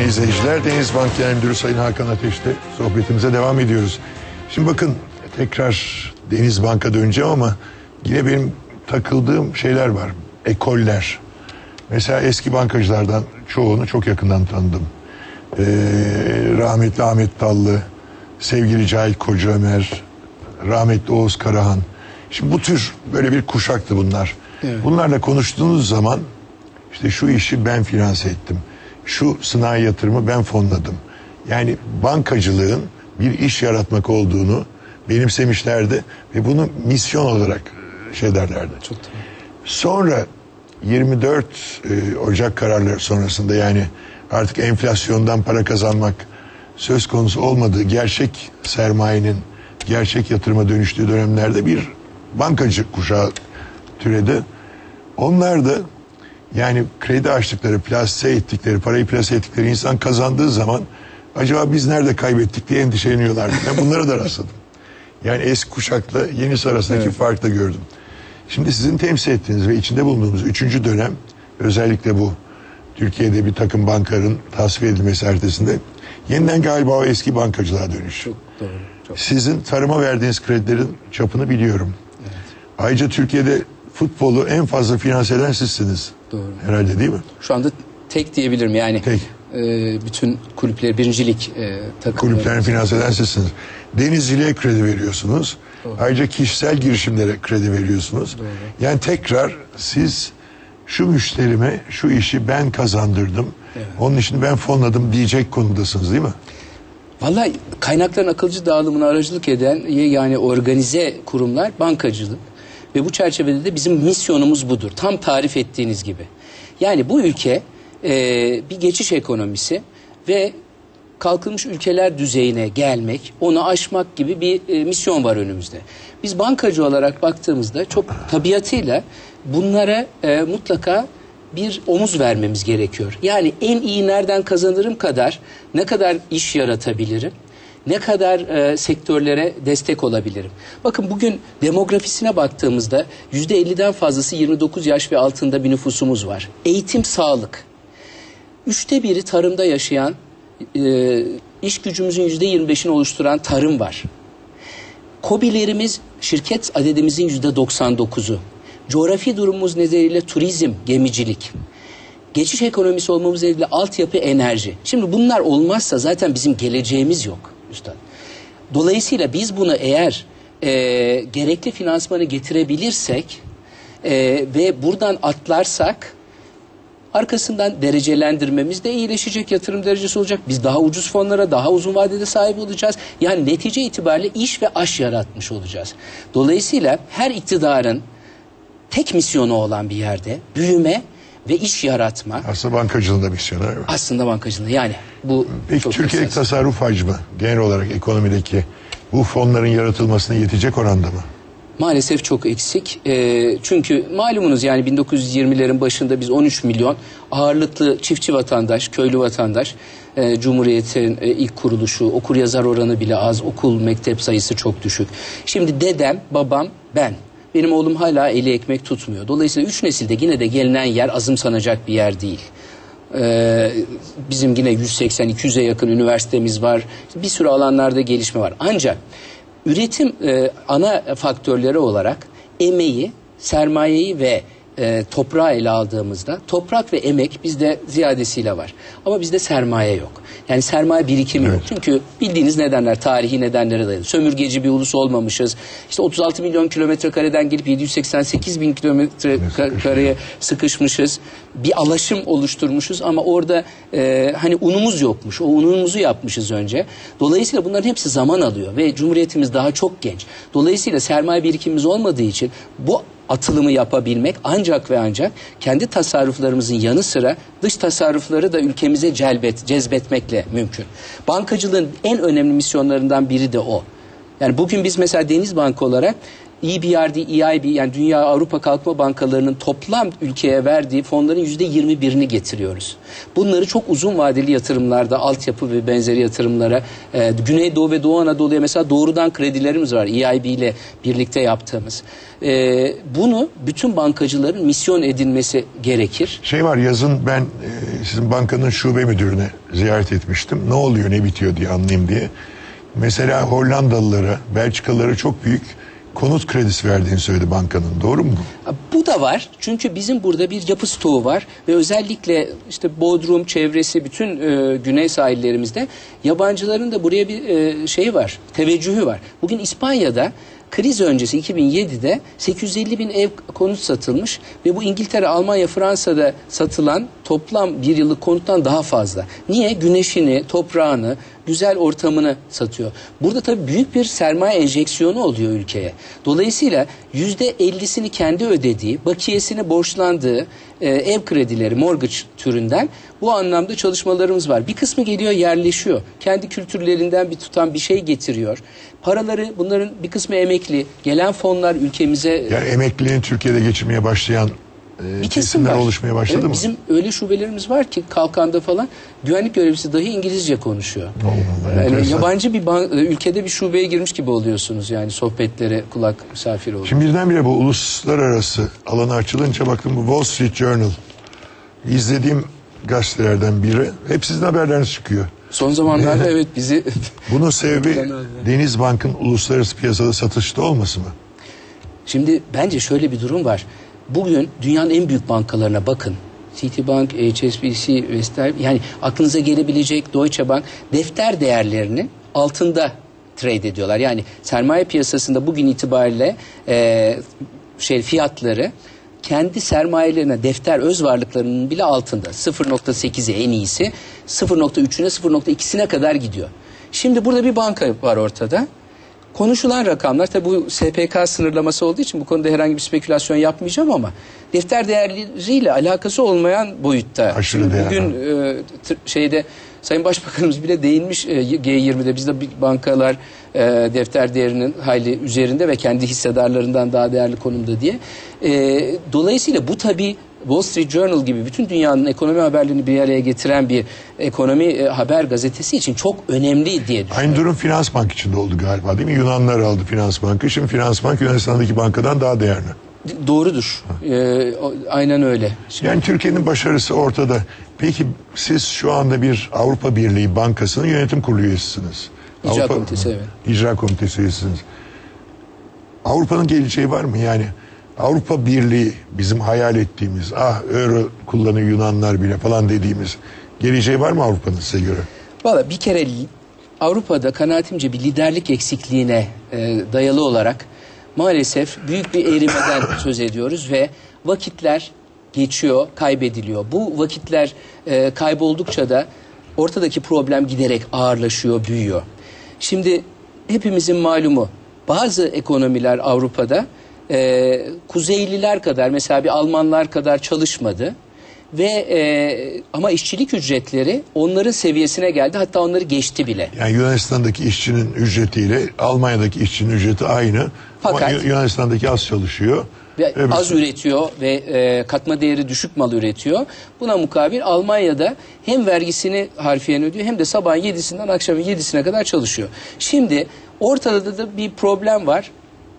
Sayın izleyiciler, Denizbank Genel Müdürü Sayın Hakan Ateş'te sohbetimize devam ediyoruz. Şimdi bakın tekrar Denizbank'a döneceğim ama yine benim takıldığım şeyler var. Ekoller. Mesela eski bankacılardan çoğunu çok yakından tanıdım. Ee, rahmetli Ahmet Tallı, sevgili Cahit Koca Ömer, rahmetli Oğuz Karahan. Şimdi bu tür böyle bir kuşaktı bunlar. Bunlarla konuştuğunuz zaman işte şu işi ben finanse ettim. Şu sanayi yatırımı ben fonladım. Yani bankacılığın bir iş yaratmak olduğunu benimsemişlerdi ve bunu misyon olarak şey derlerdi. Çok. Sonra 24 e, Ocak kararları sonrasında yani artık enflasyondan para kazanmak söz konusu olmadığı gerçek sermayenin gerçek yatırıma dönüştüğü dönemlerde bir bankacı kuşağı türedi. Onlar da yani kredi açtıkları, plase ettikleri, parayı plase ettikleri insan kazandığı zaman acaba biz nerede kaybettik diye endişeleniyorlardı. Ben bunlara da rastladım. Yani eski kuşakla yenisi arasındaki farkı da gördüm. Şimdi sizin temsil ettiğiniz ve içinde bulunduğumuz üçüncü dönem özellikle bu Türkiye'de bir takım bankaların tasfiye edilmesi ertesinde yeniden galiba o eski bankacılığa dönüş. Çok doğru. Çok. Sizin tarıma verdiğiniz kredilerin çapını biliyorum. Ayrıca Türkiye'de futbolu en fazla finanse eden sizsiniz. Doğru. Herhalde değil mi? Şu anda tek diyebilirim yani. Tek. e, bütün kulüpleri birincilik e, takımları. Kulüplerin finanse eden sizsiniz. Denizciliğe kredi veriyorsunuz. Ayrıca kişisel girişimlere kredi veriyorsunuz. Yani tekrar siz şu müşterime şu işi ben kazandırdım. Onun için ben fonladım diyecek konumdasınız değil mi? Vallahi kaynakların akılcı dağılımına aracılık eden yani organize kurumlar bankacılık. Ve bu çerçevede de bizim misyonumuz budur. Tam tarif ettiğiniz gibi. Yani bu ülke e, bir geçiş ekonomisi ve kalkınmış ülkeler düzeyine gelmek, onu aşmak gibi bir e, misyon var önümüzde. Biz bankacı olarak baktığımızda çok tabiatıyla bunlara e, mutlaka bir omuz vermemiz gerekiyor. Yani en iyi nereden kazanırım kadar ne kadar iş yaratabilirim, ne kadar e, sektörlere destek olabilirim. Bakın bugün demografisine baktığımızda yüzde 50'den fazlası 29 yaş ve altında bir nüfusumuz var. Eğitim, sağlık. Üçte biri tarımda yaşayan, e, iş gücümüzün yüzde 25'ini oluşturan tarım var. Kobilerimiz şirket adedimizin yüzde 99'u. Coğrafi durumumuz nedeniyle turizm, gemicilik. Geçiş ekonomisi olmamız nedeniyle altyapı, enerji. Şimdi bunlar olmazsa zaten bizim geleceğimiz yok üstad. Dolayısıyla biz bunu eğer e, gerekli finansmanı getirebilirsek e, ve buradan atlarsak arkasından derecelendirmemiz de iyileşecek yatırım derecesi olacak. Biz daha ucuz fonlara daha uzun vadede sahip olacağız. Yani netice itibariyle iş ve aş yaratmış olacağız. Dolayısıyla her iktidarın tek misyonu olan bir yerde büyüme ve iş yaratma Aslında bankacılığın da misyonu. aslında bankacılığı yani bu Peki çok Türkiye'deki esas. tasarruf hacmi genel olarak ekonomideki bu fonların yaratılmasına yetecek oranda mı? Maalesef çok eksik. Ee, çünkü malumunuz yani 1920'lerin başında biz 13 milyon ağırlıklı çiftçi vatandaş, köylü vatandaş, e, Cumhuriyet'in e, ilk kuruluşu, okur yazar oranı bile az, okul, mektep sayısı çok düşük. Şimdi dedem, babam, ben. Benim oğlum hala eli ekmek tutmuyor. Dolayısıyla üç nesilde yine de gelinen yer azımsanacak bir yer değil. Ee, bizim yine 180-200'e yakın üniversitemiz var. Bir sürü alanlarda gelişme var. Ancak üretim e, ana faktörleri olarak emeği, sermayeyi ve e, toprağı ele aldığımızda toprak ve emek bizde ziyadesiyle var. Ama bizde sermaye yok. Yani sermaye birikimi yok. Çünkü bildiğiniz nedenler, tarihi nedenlere dayalı. Sömürgeci bir ulus olmamışız. İşte 36 milyon kilometre kareden gelip 788 bin kilometre ka- kareye sıkışmışız. Bir alaşım oluşturmuşuz ama orada e, hani unumuz yokmuş. O unumuzu yapmışız önce. Dolayısıyla bunların hepsi zaman alıyor ve Cumhuriyetimiz daha çok genç. Dolayısıyla sermaye birikimimiz olmadığı için bu atılımı yapabilmek ancak ve ancak kendi tasarruflarımızın yanı sıra dış tasarrufları da ülkemize celbet, cezbetmekle mümkün. Bankacılığın en önemli misyonlarından biri de o. Yani bugün biz mesela Deniz Bank olarak EBRD, EIB yani Dünya Avrupa Kalkınma Bankalarının toplam ülkeye verdiği fonların yüzde 21'ini getiriyoruz. Bunları çok uzun vadeli yatırımlarda, altyapı ve benzeri yatırımlara, e, Güneydoğu ve Doğu Anadolu'ya mesela doğrudan kredilerimiz var EIB ile birlikte yaptığımız. E, bunu bütün bankacıların misyon edinmesi gerekir. Şey var yazın ben e, sizin bankanın şube müdürüne ziyaret etmiştim. Ne oluyor ne bitiyor diye anlayayım diye. Mesela Hollandalılara, Belçikalılara çok büyük konut kredisi verdiğini söyledi bankanın. Doğru mu? Bu da var. Çünkü bizim burada bir yapı stoğu var ve özellikle işte Bodrum çevresi bütün e, güney sahillerimizde yabancıların da buraya bir e, şey var. Teveccühü var. Bugün İspanya'da kriz öncesi 2007'de 850 bin ev konut satılmış ve bu İngiltere, Almanya, Fransa'da satılan toplam bir yıllık konuttan daha fazla. Niye? Güneşini, toprağını, güzel ortamını satıyor. Burada tabii büyük bir sermaye enjeksiyonu oluyor ülkeye. Dolayısıyla yüzde ellisini kendi ödediği, bakiyesini borçlandığı e, ev kredileri, mortgage türünden bu anlamda çalışmalarımız var. Bir kısmı geliyor yerleşiyor. Kendi kültürlerinden bir tutan bir şey getiriyor. Paraları bunların bir kısmı emekli. Gelen fonlar ülkemize Yani emekliliğini Türkiye'de geçirmeye başlayan e, kesimler var. oluşmaya başladı Evet, mı? Bizim öyle şubelerimiz var ki kalkanda falan güvenlik görevlisi dahi İngilizce konuşuyor. Allah, Yani enteresan. yabancı bir ban- ülkede bir şubeye girmiş gibi oluyorsunuz yani sohbetlere kulak misafir olun. Şimdi birdenbire bu uluslararası alanı açılınca baktım bu Wall Street Journal izlediğim gazetelerden biri. Hep sizin haberleriniz çıkıyor. Son zamanlarda evet bizi Bunun sebebi Ben öyle. Denizbank'ın uluslararası piyasada satışta olması mı? Şimdi bence şöyle bir durum var. Bugün dünyanın en büyük bankalarına bakın. Citibank, HSBC, Vestel yani aklınıza gelebilecek Deutsche Bank defter değerlerinin altında trade ediyorlar. Yani sermaye piyasasında bugün itibariyle e, şey fiyatları kendi sermayelerine defter öz varlıklarının bile altında. 0.8'i en iyisi 0.3'üne 0.2'sine kadar gidiyor. Şimdi burada bir banka var ortada. Konuşulan rakamlar tabi bu SPK sınırlaması olduğu için bu konuda herhangi bir spekülasyon yapmayacağım ama defter değerleriyle alakası olmayan boyutta. Aşırı Şimdi Bugün e, şeyde Sayın Başbakanımız bile değinmiş e, G20'de bizde bankalar e, defter değerinin hayli üzerinde ve kendi hissedarlarından daha değerli konumda diye. E, dolayısıyla bu tabi Wall Street Journal gibi bütün dünyanın ekonomi haberlerini bir araya getiren bir ekonomi e, haber gazetesi için çok önemli diye düşünüyorum. Aynı durum Finans Bank içinde oldu galiba değil mi? Yunanlar aldı Finans Bank'ı. Şimdi Finans Bank Yunanistan'daki bankadan daha değerli. Doğrudur. Ee, aynen öyle. Şimdi, Yani Türkiye'nin başarısı ortada. Peki siz şu anda bir Avrupa Birliği Bankası'nın yönetim kurulu üyesisiniz. İcra Avrupa- komitesi, evet. İcra komitesi üyesiniz. Avrupa'nın geleceği var mı? Yani Avrupa Birliği bizim hayal ettiğimiz, ah euro kullanıyor Yunanlar bile falan dediğimiz geleceği var mı Avrupa'nın size göre? Valla bir kere Avrupa'da kanaatimce bir liderlik eksikliğine e, dayalı olarak maalesef büyük bir erimeden söz ediyoruz ve vakitler geçiyor, kaybediliyor. Bu vakitler e, kayboldukça da ortadaki problem giderek ağırlaşıyor, büyüyor. Şimdi hepimizin malumu bazı ekonomiler Avrupa'da e, Kuzeyliler kadar mesela bir Almanlar kadar çalışmadı ve e, ama işçilik ücretleri onların seviyesine geldi hatta onları geçti bile. Yani Yunanistan'daki işçinin ücretiyle Almanya'daki işçinin ücreti aynı. Fakat- Ama Yu- Yunanistan'daki az çalışıyor. Ve Öbürsü- az üretiyor ve e, katma değeri düşük mal üretiyor. Buna mukabil Almanya'da hem vergisini harfiyen ödüyor hem de sabahın 7'sinden akşamın 7'sine kadar çalışıyor. Şimdi ortada da bir problem var.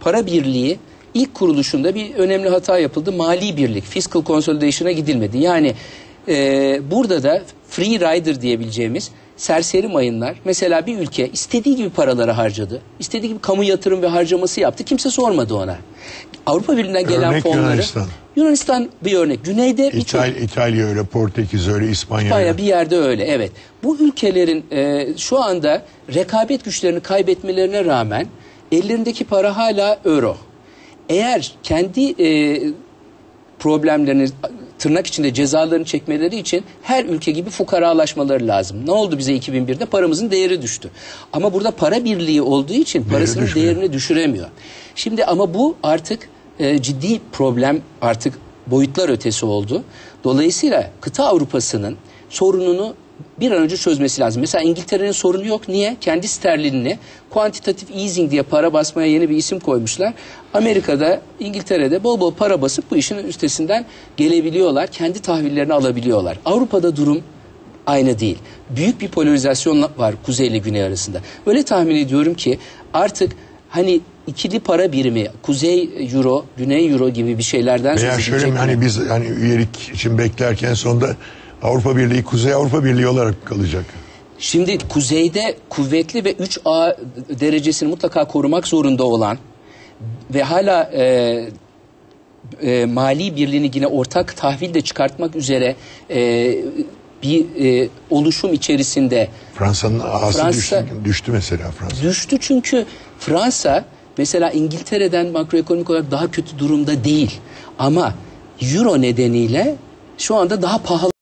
Para birliği ilk kuruluşunda bir önemli hata yapıldı. Mali birlik, fiscal consolidation'a gidilmedi. Yani e, burada da free rider diyebileceğimiz serseri mayınlar mesela bir ülke istediği gibi paraları harcadı. istediği gibi kamu yatırım ve harcaması yaptı. Kimse sormadı ona. Avrupa Birliği'nden gelen Örnek fonları Yunanistan. Yunanistan bir örnek. Güneyde birçok İtalya, İtalya öyle, Portekiz öyle, İspanya, İspanya öyle. bir yerde öyle evet. Bu ülkelerin e, şu anda rekabet güçlerini kaybetmelerine rağmen ellerindeki para hala euro. Eğer kendi e, problemlerini tırnak içinde cezalarını çekmeleri için her ülke gibi fukaralaşmaları lazım. Ne oldu bize 2001'de? Paramızın değeri düştü. Ama burada para birliği olduğu için parasının düşmüyor. değerini düşüremiyor. Şimdi ama bu artık e, ciddi problem artık boyutlar ötesi oldu. Dolayısıyla kıta Avrupa'sının sorununu bir an önce çözmesi lazım. Mesela İngiltere'nin sorunu yok. Niye? Kendi sterlinini quantitative easing diye para basmaya yeni bir isim koymuşlar. Amerika'da, İngiltere'de bol bol para basıp bu işin üstesinden gelebiliyorlar. Kendi tahvillerini alabiliyorlar. Avrupa'da durum aynı değil. Büyük bir polarizasyon var kuzey ile güney arasında. Öyle tahmin ediyorum ki artık hani ikili para birimi, kuzey euro, güney euro gibi bir şeylerden söz Veya şöyle mi edilecek mi? hani biz hani üyelik için beklerken sonunda Avrupa Birliği Kuzey Avrupa Birliği olarak kalacak. Şimdi kuzeyde kuvvetli ve 3A derecesini mutlaka korumak zorunda olan ve hala e, e, mali birliğini yine ortak tahvil de çıkartmak üzere e, bir e, oluşum içerisinde Fransa'nın ağası Fransa- düştü, düştü mesela Fransa. düştü çünkü Fransa mesela İngiltere'den makroekonomik olarak daha kötü durumda değil ama euro nedeniyle şu anda daha pahalı